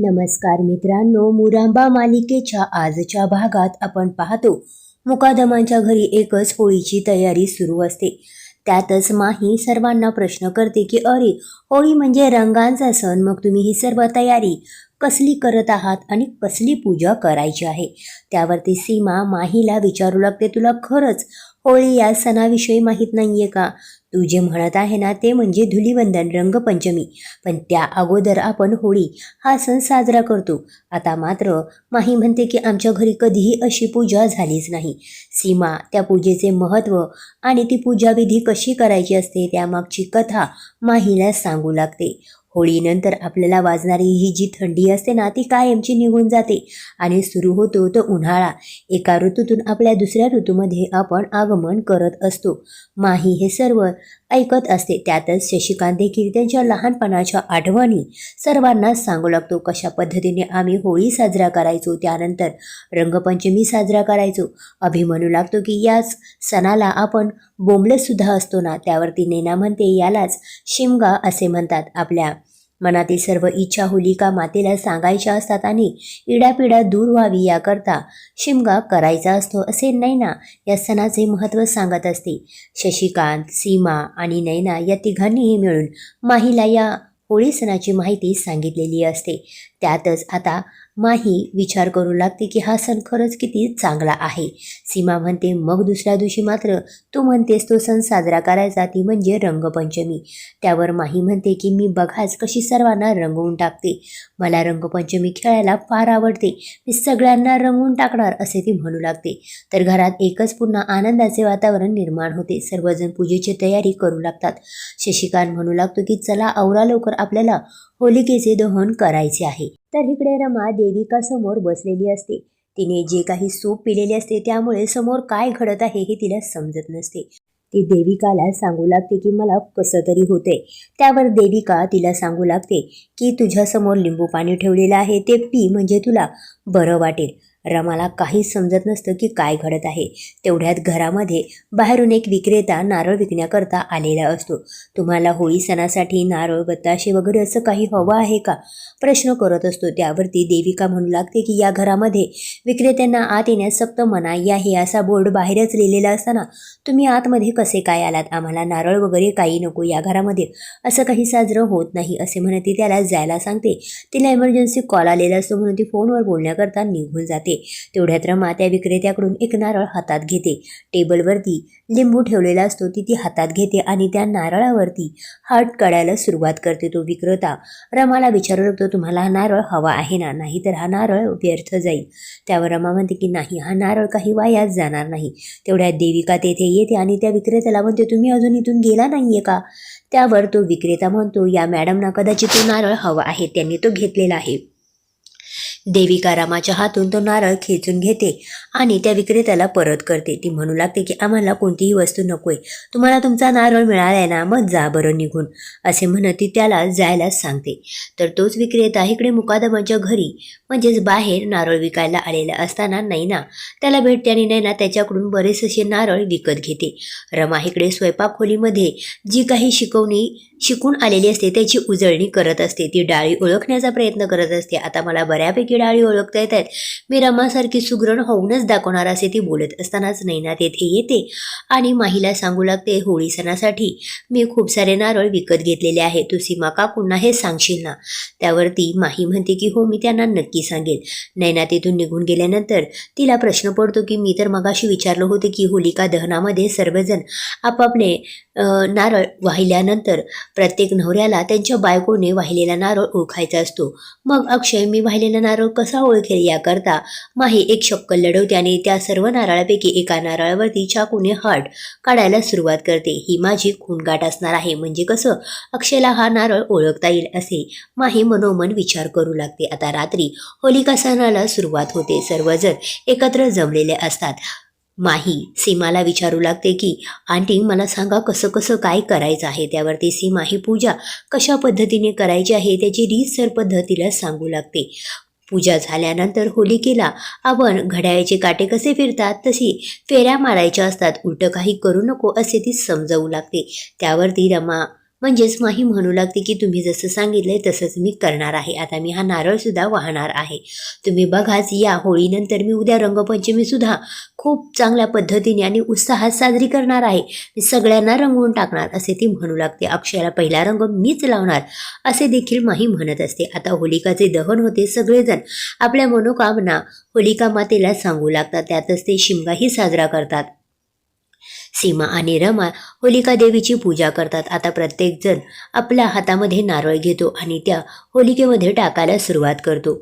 नमस्कार मित्रांनो मुरांबा मालिकेच्या आजच्या भागात आपण पाहतो मुकादमांच्या घरी एकच होळीची तयारी सुरू असते. त्यातच माही सर्वांना प्रश्न करते की अरे होळी म्हणजे रंगांचा सण मग तुम्ही ही सर्व तयारी कसली करत आहात आणि कसली पूजा करायची आहे? त्यावरती सीमा माहीला विचारू लागते तुला खरंच होळी या सणाविषयी माहीत नाहीये का? तू जे म्हणत आहे ना ते म्हणजे धुलीवंदन रंगपंचमी. पण त्या अगोदर आपण होळी हा सण साजरा करतो. आता मात्र माही म्हणते की आमच्या घरी कधीही अशी पूजा झालीच नाही. सीमा त्या पूजेचे महत्त्व आणि ती पूजाविधी कशी करायची असते त्यामागची कथा माहीला सांगू लागते. होळीनंतर आपल्याला वाजणारी ही जी थंडी असते ना ती कायमची निघून जाते आणि सुरू होतो तो उन्हाळा. एका ऋतूतून आपल्या दुसऱ्या ऋतूमध्ये आपण आगमन करत असतो. माही हे सर्व ऐकत असते. त्यातच शशिकांत देखील त्यांच्या लहानपणाच्या आठवणी सर्वांना सांगू लागतो. कशा पद्धतीने आम्ही होळी साजरा करायचो त्यानंतर रंगपंचमी साजरा करायचो. अभिमनू लागतो की याच सणाला आपण बोंबलतसुद्धा असतो ना त्यावरती नैना म्हणते यालाच शिमगा असे म्हणतात. आपल्या मनातील सर्व इच्छा होलिका मातेला सांगायच्या असतात आणि इडापिडा दूर व्हावी याकरता शिमगा करायचा असतो असे नैना या सणाचे महत्त्व सांगत असते. शशिकांत सीमा आणि नैना या तिघांनीही मिळून माहीला या होळी सणाची माहिती सांगितलेली असते. त्यातच आता माही विचार करू लागते की हा सण खरंच किती चांगला आहे. सीमा म्हणते मग दुसऱ्या दिवशी मात्र तू म्हणतेस तो सण साजरा करायचा ती म्हणजे रंगपंचमी. त्यावर माही म्हणते की मी बघाच कशी सर्वांना रंगवून टाकते. मला रंगपंचमी खेळायला फार आवडते. मी सगळ्यांना रंगवून टाकणार असे ती म्हणू लागते. तर घरात एकच पुन्हा आनंदाचे वातावरण निर्माण होते. सर्वजण पूजेची तयारी करू लागतात. शशिकांत म्हणू लागतो की चला आवरा लवकर आपल्याला होलिकेचे दहन करायचे आहे. तर इकडे रमा देविका समोर बसलेली असते. तिने जे काही सूप पिलेले असते त्यामुळे समोर काय घडत आहे हे तिला समजत नसते. ती देविकाला सांगू लागते की मला कसं तरी होते त्यावर देविका तिला सांगू लागते की तुझ्यासमोर लिंबू पाणी ठेवलेलं आहे ते पी म्हणजे तुला बरं वाटेल. रमाला काहीच समजत नसतं की काय घडत आहे. तेवढ्यात घरामध्ये बाहेरून एक विक्रेता नारळ विकण्याकरता आलेला असतो. तुम्हाला होळी सणासाठी नारळ बताशे वगैरे असं काही हवं आहे का? प्रश्न करत असतो. त्यावरती देविका म्हणू लागते की या घरामध्ये विक्रेत्यांना आत येण्यास सक्त मनाई आहे असा बोर्ड बाहेरच लिहिलेला असताना तुम्ही आतमध्ये कसे काय आलात? आम्हाला नारळ वगैरे काही नको या घरामध्ये. असं काही साजरं होत नाही असे म्हणत ती त्याला जायला सांगते. तिला इमर्जन्सी कॉल आलेला असतो म्हणून ती फोनवर बोलण्याकरता निघून जाते. तेवढ्यात रमा त्या विक्रेत्याकडून एक नारळ हातात घेते. टेबलवरती लिंबू ठेवलेला असतो ती ती हातात घेते आणि त्या नारळावरती हार्ट काढायला सुरुवात करते तो विक्रेता. रमाला विचारू लागतो तुम्हाला हा नारळ हवा आहे ना? नाही तर हा नारळ व्यर्थ जाईल. त्यावर रमा म्हणते की नाही हा नारळ काही वायाच जाणार नाही. तेवढ्यात देविका तेथे येते आणि त्या विक्रेत्याला म्हणते तुम्ही अजून इथून गेला नाहीये का? त्यावर तो विक्रेता म्हणतो या मॅडमना कदाचित तो नारळ हवा आहे त्यांनी तो घेतलेला आहे. देविका रामाच्या हातून तो नारळ खेचून घेते आणि त्या विक्रेत्याला परत करते. ती म्हणू लागते की आम्हाला कोणतीही वस्तू नकोय. तुम्हाला तुमचा नारळ मिळालाय ना? मग जा बरं निघून असे म्हणत ती त्याला जायला सांगते. तर तोच विक्रेता इकडे मुकादमाच्या घरी म्हणजेच बाहेर नारळ विकायला आलेला असताना नैना त्याला भेटते आणि नैना त्याच्याकडून बरेच असे नारळ विकत घेते. रमा इकडे स्वयंपाक खोलीमध्ये जी काही शिकवणी शिकून आलेली असते त्याची उजळणी करत असते. ती डाळी ओळखण्याचा प्रयत्न करत असते. आता मला बऱ्यापैकी डाळी ओळखता येत आहेत मी रमासारखी सुग्रण होऊनच दाखवणार असे ती बोलत असतानाच नैना तेथे येते आणि माहीला सांगू लागते होळी सणासाठी मी खूप सारे नारळ विकत घेतलेले आहे तू सीमा काकूंना हे सांगशील ना? त्यावरती माही म्हणते की हो मी त्यांना नक्की सांगेल. नैना तिथून निघून गेल्यानंतर तिला प्रश्न पडतो की मी तर मगाशी विचारलं होतं की होलिका दहनामध्ये सर्वजण आपापले नारळ वाहिल्यानंतर प्रत्येक नवऱ्याला त्यांच्या बायकोने वाहिलेला नारळ ओळखायचा असतो. मग अक्षय मी वाहिलेला नारळ कसा ओळखेल याकरता माही एक शक्कल लढवते आणि त्या सर्व नारळापैकी एका नारळावरती चाकूने हार्ट काढायला सुरुवात करते. ही माझी खूनगाठ असणार आहे. म्हणजे कसं? अक्षयला हा नारळ ओळखता येईल असे माही मनोमन विचार करू लागते. आता रात्री होलिका सणाला सुरुवात होते. सर्वजण एकत्र जमलेले असतात. माही सीमाला विचारू लागते की आंटी मला सांगा कसं कसं काय करायचं आहे? त्यावरती सीमा ही पूजा कशा पद्धतीने करायची आहे त्याची रीतसर पद्धतीला सांगू लागते. पूजा झाल्यानंतर होलिकेला आपण घड्याळ्याचे काटे कसे फिरतात तशी फेऱ्या मारायच्या असतात. उलटं काही करू नको असे ती समजावू लागते. त्यावरती रमा म्हणजेच माही म्हणू लागते की तुम्ही जसं सांगितलंय तसंच मी करणार आहे. आता मी हा नारळ सुद्धा वाहणार आहे. तुम्ही बघाच या होळीनंतर मी उद्या रंगपंचमी सुद्धा खूप चांगल्या पद्धतीने आणि उत्साहात साजरी करणार आहे. मी सगळ्यांना रंगवून टाकणार असे ती म्हणू लागते. अक्षयाला पहिला रंग मीच लावणार असे देखील माही म्हणत असते. आता होलिकाचे दहन होते सगळेजण आपल्या मनोकामना होलिका मातेला सांगू लागतात. त्यातच ते शिमगाही साजरा करतात. सीमा आणि रमा होलिका देवीची पूजा करतात. आता प्रत्येकजण आपल्या हातामध्ये नारळ घेतो आणि त्या होलिकेमध्ये टाकायला सुरुवात करतो.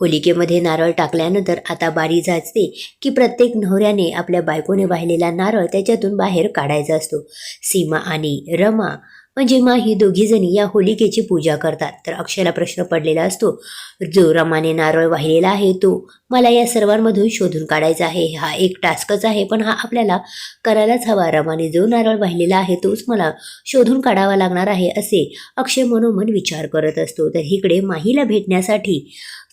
होलिकेमध्ये नारळ टाकल्यानंतर आता बारी जाचते की प्रत्येक नवऱ्याने आपल्या बायकोने वाहिलेला नारळ त्याच्यातून बाहेर काढायचा असतो. सीमा आणि रमा म्हणजे मा ही दोघीजणी या होलिकेची पूजा करतात. तर अक्षयला प्रश्न पडलेला असतो जो रमाने नारळ वाहिलेला आहे तो मला या सर्वांमधून शोधून काढायचा आहे. हा एक टास्कच आहे पण हा आपल्याला करायलाच हवा. रमाने जो नारळ वाहिलेला आहे तोच मला शोधून काढावा लागणार आहे असे अक्षय मनोमन विचार करत असतो. तर इकडे माहीला भेटण्यासाठी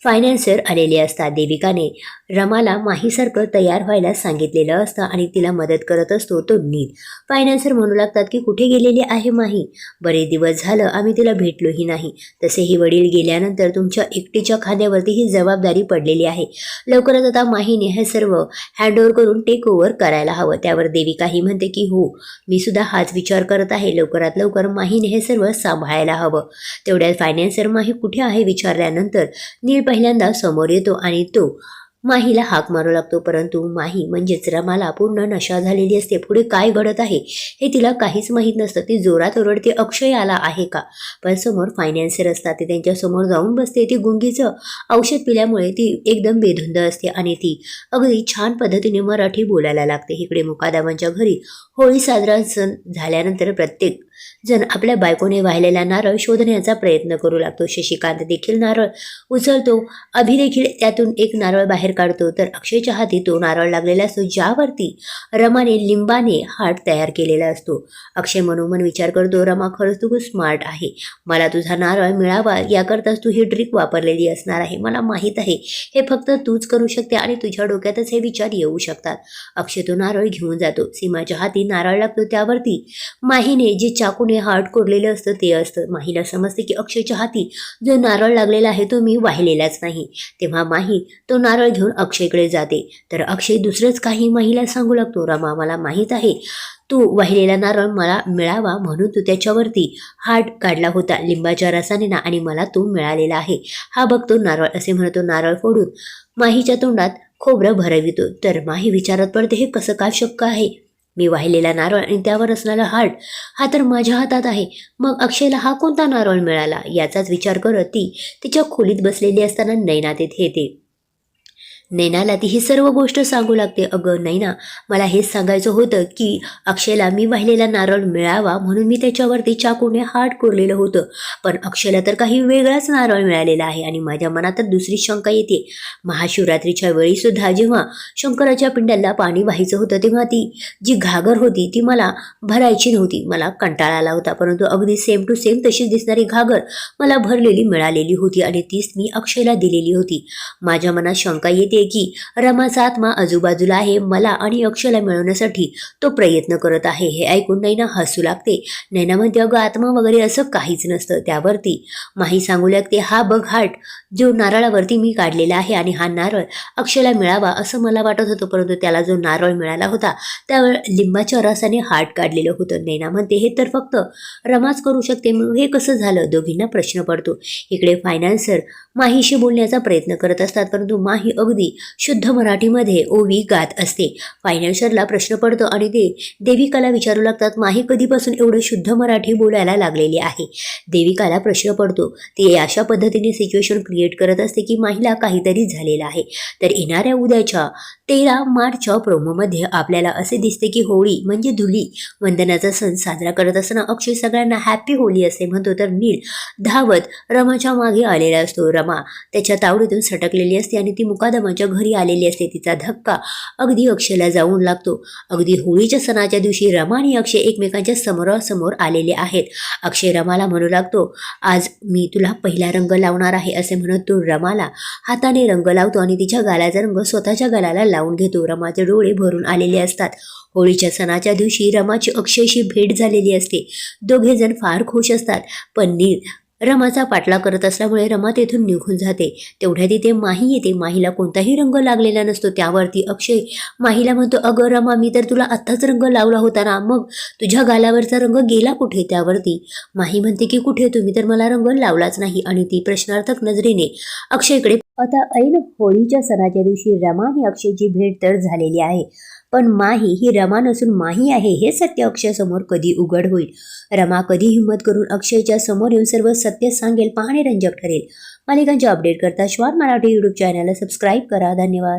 फायनान्सर आलेले असतात. देविकाने रमाला माहीसारखं तयार व्हायला सांगितलेलं असतं आणि तिला मदत करत असतो तो नीत फायनान्सर म्हणू लागतात की कुठे गेलेली आहे माही? बरेच दिवस झालं आम्ही तिला भेटलोही नाही. तसेही वडील गेल्यानंतर तुमच्या एकटीच्या खांद्यावरती ही जबाबदारी पडलेली आहे. लवकरच आता माहीने हे सर्व हँडओव्हर करून टेक ओव्हर करायला हवं. त्यावर देविकाही म्हणते की हो मी सुद्धा हाच विचार करत आहे. लवकरात लवकर माहीने हे सर्व सांभाळायला हवं. तेवढ्यात फायनान्सर माही कुठे आहे विचारल्यानंतर नील पहिल्यांदा समोर येतो आणि तो माहीला हाक मारू लागतो परंतु माही म्हणजेच रमाला पूर्ण नशा झालेली असते. पुढे काय घडत आहे हे तिला काहीच माहीत नसतं. ती जोरात ओरडते अक्षय आला आहे का? पण समोर फायनान्सर असतात. ते त्यांच्यासमोर जाऊन बसते. ती गुंगीचं औषध पिल्यामुळे ती एकदम बेधुंद असते आणि ती अगदी छान पद्धतीने मराठी बोलायला लागते. इकडे मुकादामांच्या घरी होळी साजरा सण झाल्यानंतर प्रत्येक जण आपल्या बायकोने वाहिलेला नारळ शोधण्याचा प्रयत्न करू लागतो. शशिकांत देखील नारळ उचलतो. अभि देखील त्यातून एक नारळ बाहेर काढतो. तर अक्षयच्या हाती तो नारळ लागलेला असतो ज्यावरती रमाने लिंबाने हाट तयार केलेला असतो. अक्षय मनोमन विचार करतो रमा खरंच तू खूप स्मार्ट आहे. मला तुझा नारळ मिळावा याकरताच तू ही ड्रिक वापरलेली असणार आहे. मला माहीत आहे. हे फक्त तूच करू शकते आणि तुझ्या डोक्यातच हे विचार येऊ शकतात. अक्षय तो नारळ घेऊन जातो. सीमाच्या हाती नारळ लागतो. त्यावरती माहीने जे चाकूने हार्ट कोरलेलं असतं ते असतं. माहीला समजते की अक्षयच्या हाती जो नारळ लागलेला आहे तो मी वाहिलेलाच नाही. तेव्हा माही तो नारळ घेऊन अक्षयकडे जाते. तर अक्षय दुसरंच काही माहीला सांगू लागतो रमा मला माहीत आहे तू वाहिलेला नारळ मला मिळावा म्हणून तू त्याच्यावरती हार्ट काढला होता लिंबाच्या रसाने ना आणि मला तो मिळालेला आहे. हा बघतो नारळ असे म्हणतो नारळ फोडून माहीच्या तोंडात खोबरं भरवितो. तर माही विचारात पडते हे कसं काय शक्य आहे? मी वाहिलेला नारळ आणि त्यावर असणारा हार्ट हा तर माझ्या हातात आहे. मग अक्षयला हा कोणता नारळ मिळाला? याचाच विचार करत ती तिच्या खोलीत बसलेली असताना नैनात येते नैनाला ती ही सर्व गोष्ट सांगू लागते. अगं नैना मला हेच सांगायचं होतं की अक्षयला मी वाहिलेला नारळ मिळावा म्हणून मी त्याच्यावरती चाकूने हाट कोरलेलं होतं. पण अक्षयला तर काही वेगळाच नारळ मिळालेला आहे आणि माझ्या मनात दुसरी शंका येते. महाशिवरात्रीच्या वेळीसुद्धा जेव्हा शंकराच्या पिंडाला पाणी व्हायचं होतं तेव्हा ती जी घागर होती ती मला भरायची नव्हती. मला कंटाळा आला होता परंतु अगदी सेम टू सेम तशीच दिसणारी घागर मला भरलेली मिळालेली होती आणि तीच मी अक्षयला दिलेली होती. माझ्या मनात शंका येते की रमाचा आत्मा आजूबाजूला आहे मला आणि अक्षला मिळवण्यासाठी तो प्रयत्न करत आहे. हे ऐकून नैना हसू लागते. नैना म्हणते अगं आत्मा वगैरे असं काहीच नसतं त्यावरती. माही सांगू लागते हा बघ हाट जो नारळावरती मी काढलेला आहे आणि हा नारळ अक्षला मिळावा असं मला वाटत होतं परंतु त्याला जो नारळ मिळाला होता त्यावर लिंबाच्या रसाने हाट काढलेलं होतं. नैना म्हणते हे तर फक्त रमाच करू शकते. मग हे कसं झालं? दोघींना प्रश्न पडतो. इकडे फायनान्सर माहीशी बोलण्याचा प्रयत्न करत असतात परंतु माही अगदी शुद्ध मराठीमध्ये ओवी गात असते. फायनान्सरला प्रश्न पडतो आणि ते देविकाला विचारू लागतात माही कधीपासून एवढं शुद्ध मराठी बोलायला लागलेली आहे? देविकाला प्रश्न पडतो ती अशा पद्धतीने सिच्युएशन क्रिएट करत असते की माहीला काहीतरी झालेलं आहे. तर येणाऱ्या उद्याच्या तेरा मार्चच्या प्रोमोमध्ये आपल्याला असे दिसते की होळी म्हणजे धुली. वंदनाचा सण साजरा करत असताना अक्षय सगळ्यांना हॅपी होळी असे म्हणतो तर नील. धावत रमाच्या मागे आलेला असतो रमा. त्याच्या तावडीतून सटकलेली असते आणि ती मुकादमाच्या घरी आलेली असते. तिचा धक्का अगदी अक्षयला जाऊन लागतो. अगदी होळीच्या सणाच्या दिवशी रमा आणि अक्षय एकमेकांच्या समोरासमोर आलेले आहेत. अक्षय रमाला म्हणू लागतो आज मी तुला पहिला रंग लावणार आहे असे म्हणत तो रमाला हाताने रंग लावतो आणि तिच्या गालाचा रंग स्वतःच्या गालाला लावून घेतो. रमाचे डोळे भरून आलेले असतात. होळीच्या सणाच्या दिवशी रमाची अक्षयशी भेट झालेली असते. दोघे जण फार खुश असतात. पण नील रमाचा पाटला करत असल्यामुळे रमा तेथून निघून जाते. तेवढ्या तिथे माही येते. माहीला कोणताही रंग लागलेला नसतो. त्यावरती अक्षय माहीला म्हणतो अगं रमा मी तर तुला आत्ताच रंग लावला होता ना. मग तुझ्या गालावरचा रंग गेला कुठे? त्यावरती माही म्हणते की कुठे? तुम्ही तर मला रंग लावलाच नाही. आणि ती प्रश्नार्थक नजरेने अक्षयकडे आता ऐन होळीच्या सणाच्या दिवशी रमा आणि अक्षयची भेट तर झालेली आहे. पण माही ही रमा नसून माही आहे हे सत्य अक्षयसमोर कधी उघड होईल? रमा कधी हिंमत करून अक्षयच्या समोर येऊन सर्व सत्य सांगेल पाहणे रंजक ठरेल. मालिकांचे अपडेट करता श्वान मराठी यूट्यूब चॅनलला सबस्क्राईब करा. धन्यवाद.